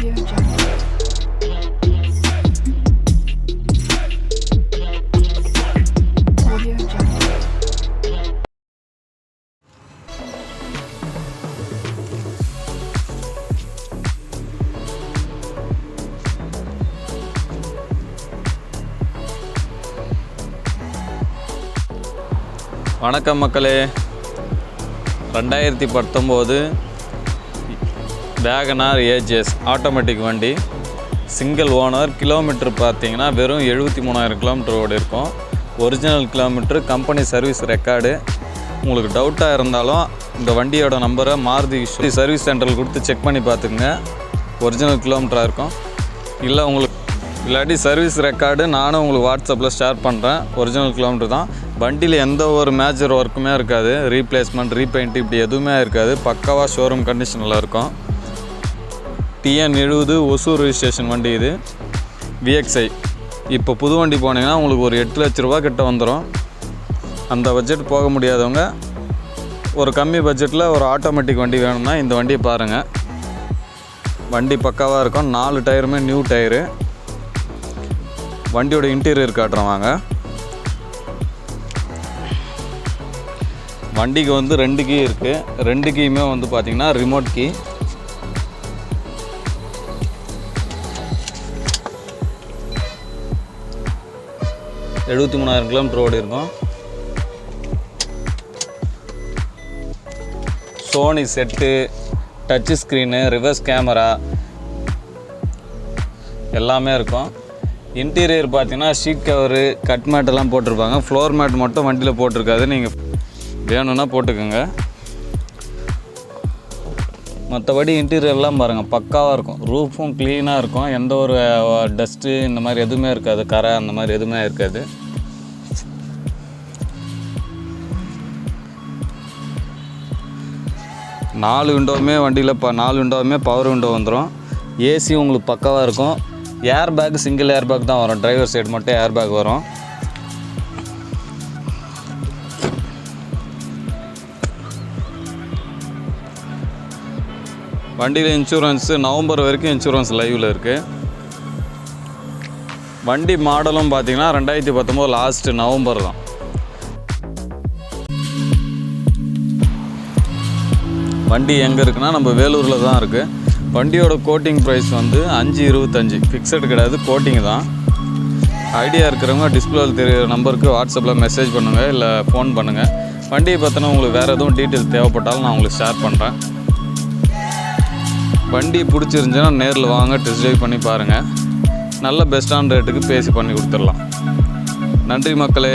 வணக்கம் மக்களே. ரெண்டாயிரத்தி பத்தொம்போது வேகனார் ஏஜிஎஸ் ஆட்டோமேட்டிக் வண்டி. சிங்கிள் ஓனர் கிலோமீட்டர் பார்த்தீங்கன்னா வெறும் எழுபத்தி மூணாயிரம் கிலோமீட்டர் ஓடி இருக்கும். Original kilometre company service record உங்களுக்கு டவுட்டாக இருந்தாலும் இந்த வண்டியோட நம்பரை மாருதி சர்வீஸ் சென்டரில் கொடுத்து செக் பண்ணி பார்த்துக்குங்க. ஒரிஜினல் கிலோமீட்டராக இருக்கும். இல்லை உங்களுக்கு இல்லாட்டி சர்வீஸ் ரெக்கார்டு நானும் உங்களுக்கு வாட்ஸ்அப்பில் ஷேர் பண்ணுறேன் ஒரிஜினல் கிலோமீட்டர் தான். வண்டியில் எந்த ஒரு மேஜர் ஒர்க்குமே இருக்காது. ரீப்ளேஸ்மெண்ட் ரீபெயிண்ட் இப்படி எதுவுமே இருக்காது. பக்காவாக ஷோரூம் கண்டிஷனில் இருக்கும். டிஎன் எழுபது ஒசூர் ரிஜிஸ்ட்ரேஷன் வண்டி இது. விஎக்ஸ்ஐ இப்போ புது வண்டி போனீங்கன்னா உங்களுக்கு ஒரு எட்டு லட்ச ரூபா கிட்ட வந்துடும் அந்த பட்ஜெட் போக முடியாதவங்க ஒரு கம்மி பட்ஜெட்டில் ஒரு ஆட்டோமேட்டிக் வண்டி வேணும்னா இந்த வண்டியை பாருங்கள் வண்டி பக்காவாக இருக்கும். நாலு டயருமே நியூ டயரு. வண்டியோட இன்டீரியர் காட்டுறோம் வாங்க. வண்டிக்கு வந்து ரெண்டு கீ இருக்குது ரெண்டு கீயுமே வந்து பார்த்திங்கன்னா ரிமோட் கீ எழுபத்தி மூணாயிரம் கிலோமீட்டர் ஓடி இருக்கும். Sony set touch screen reverse camera எல்லாமே இருக்கும். இன்டீரியர் பார்த்தீங்கன்னா ஷீட் கவரு கட் மேட் எல்லாம் போட்டிருப்பாங்க. ஃப்ளோர் மேட் மட்டும் வண்டியில் போட்டிருக்காது. நீங்கள் வேணும்னா போட்டுக்கோங்க. மற்றபடி இன்டீரியர்லாம் பாருங்கள் பக்காவாக இருக்கும். ரூஃபும் க்ளீனாக இருக்கும். எந்த ஒரு டஸ்ட்டு இந்த மாதிரி எதுவுமே இருக்காது. கரை அந்த மாதிரி எதுவுமே இருக்காது. நாலு விண்டோவுமே வண்டியில் இப்போ நாலு விண்டோவுமே பவர் விண்டோ வந்துடும் ஏசி உங்களுக்கு பக்காவாக இருக்கும். Air bag single air bag தான் வரும். டிரைவர் சைடு மட்டும் ஏர் பேக் வரும். வண்டியில் இன்சூரன்ஸு நவம்பர் வரைக்கும் இன்சூரன்ஸ் லைவில் இருக்குது வண்டி மாடலும் பார்த்தீங்கன்னா ரெண்டாயிரத்தி பத்தொம்போது லாஸ்ட்டு நவம்பர் தான். வண்டி எங்கே இருக்குன்னா நம்ம வேலூரில் தான் இருக்குது வண்டியோட கோட்டிங் ப்ரைஸ் வந்து அஞ்சு இருபத்தஞ்சி. ஃபிக்ஸட் கிடையாது கோட்டிங் தான். ஐடியா இருக்கிறவங்க டிஸ்பிளேவில் தெரியுற நம்பருக்கு வாட்ஸ்அப்பில் மெசேஜ் பண்ணுங்கள் இல்லை ஃபோன் பண்ணுங்கள் வண்டியை பற்றின உங்களுக்கு வேறு எதுவும் டீட்டெயில் தேவைப்பட்டாலும் நான் உங்களுக்கு ஷேர் பண்ணுறேன் வண்டி பிடிச்சிருந்துச்சுன்னா நேரில் வாங்க டெஸ்ட் ட்ரைவ் பண்ணி பாருங்கள் நல்ல பெஸ்ட்டான ரேட்டுக்கு பேசி பண்ணி கொடுத்துடலாம். நன்றி மக்களே.